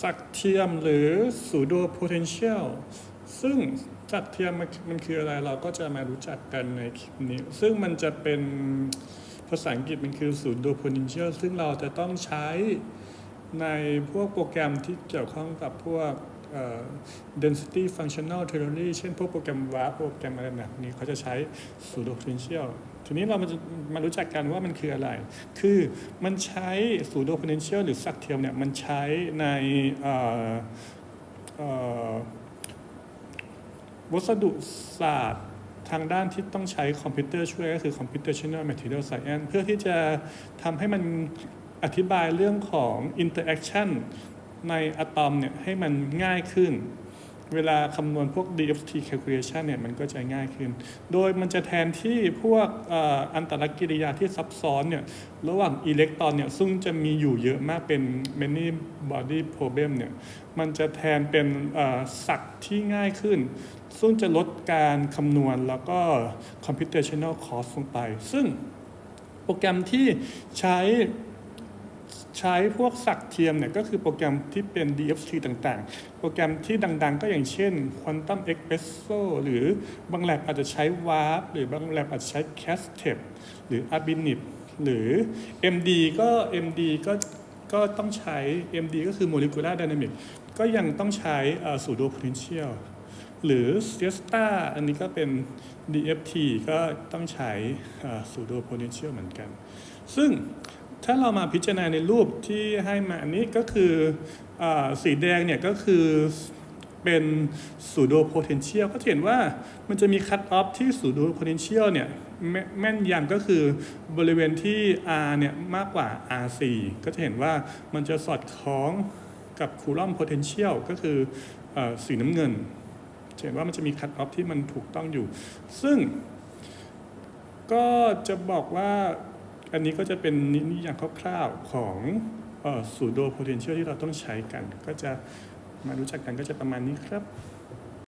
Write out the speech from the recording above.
สักเทียมหรือสูดูพ otential ซึ่งสักเทียมมันมันคืออะไรเราก็จะมารู้จักกันในคลิปนี้ ซึ่งมันจะเป็นภาษาอังกฤษมันคือสูดูพ otential ซึ่งเราจะต้องใช้ในพวกโปรแกรมที่เกี่ยวข้องกับพวก density functional theory เช่นพวกโปรแกรม warp โปรแกรมอะไรแบบนี้เขาจะใช้ pseudo potential ทีนี้เรามามารู้จักกันว่ามันคืออะไร คือมันใช้ pseudo potential หรือสักเทียมเนี่ยมันใช้ในอ่อเอ่อวัสดุศาสตร์ทางด้านที่ต้องใช้คอมพิวเตอร์ช่วยก็คือ computational material science เพื่อที่จะทำให้มันอธิบายเรื่องของ interaction ในอะตอมเนี่ยให้มันง่ายขึ้น เวลาคำนวณพวก DFT calculation เนี่ยมันก็จะง่ายขึ้น โดยมันจะแทนที่พวกอ,อันตรกิริยาที่ซับซ้อนเนี่ยระหว่างอิเล็กตรอนเนี่ยซึ่งจะมีอยู่เยอะมากเป็น many body problem เนี่ยมันจะแทนเป็นเอ่อศักที่ง่ายขึ้น ซึ่งจะลดการคำนวณแล้วก็ computational cost ลงไป ซึ่งโปรแกรมที่ใช้ ใช้พวกสักเทียมเนี่ยก็คือโปรแกรมที่เป็น DFT ต่างๆ โปรแกรมที่ดังๆ ก็อย่างเช่น Quantum Espresso หรือบางแลบอาจจะใช้ Warp หรือบางแลบอาจจะใช้ Castep หรือ Abinit หรือ MD ก็ MD ก็ก็ต้องใช้ MD ก็คือ Molecular Dynamics ก็ยังต้องใช้อ่อ pseudo potential หรือ Siesta อันนี้ก็เป็น DFT ก็ต้องใช้อ่อ pseudo potential เหมือนกัน ซึ่ง ถ้าเรามาพิจารณาในรูปที่ให้มาอันนี้ก็คืออสีแดงเนี่ยก็คือเป็น pseudo potential ก็เห็นว่ามันจะมี cut off ที่ pseudo potential เนี่ยแม่แม่นยำก็คือบริเวณที่ R เนี่ยมากกว่า R4 ก็จะเห็นว่ามันจะสอดคล้องกับ Coulomb potential ก็คืออสีน้ำเงินเห็นว่ามันจะมี cut off ที่มันถูกต้องอยู่ ซึ่งก็จะบอกว่า อันนี้ก็จะเป็นนิยามคร่าวๆของสูโดโพเทนเชียลที่เราต้องใช้กัน ก็จะมารู้จักกันก็จะประมาณนี้ครับ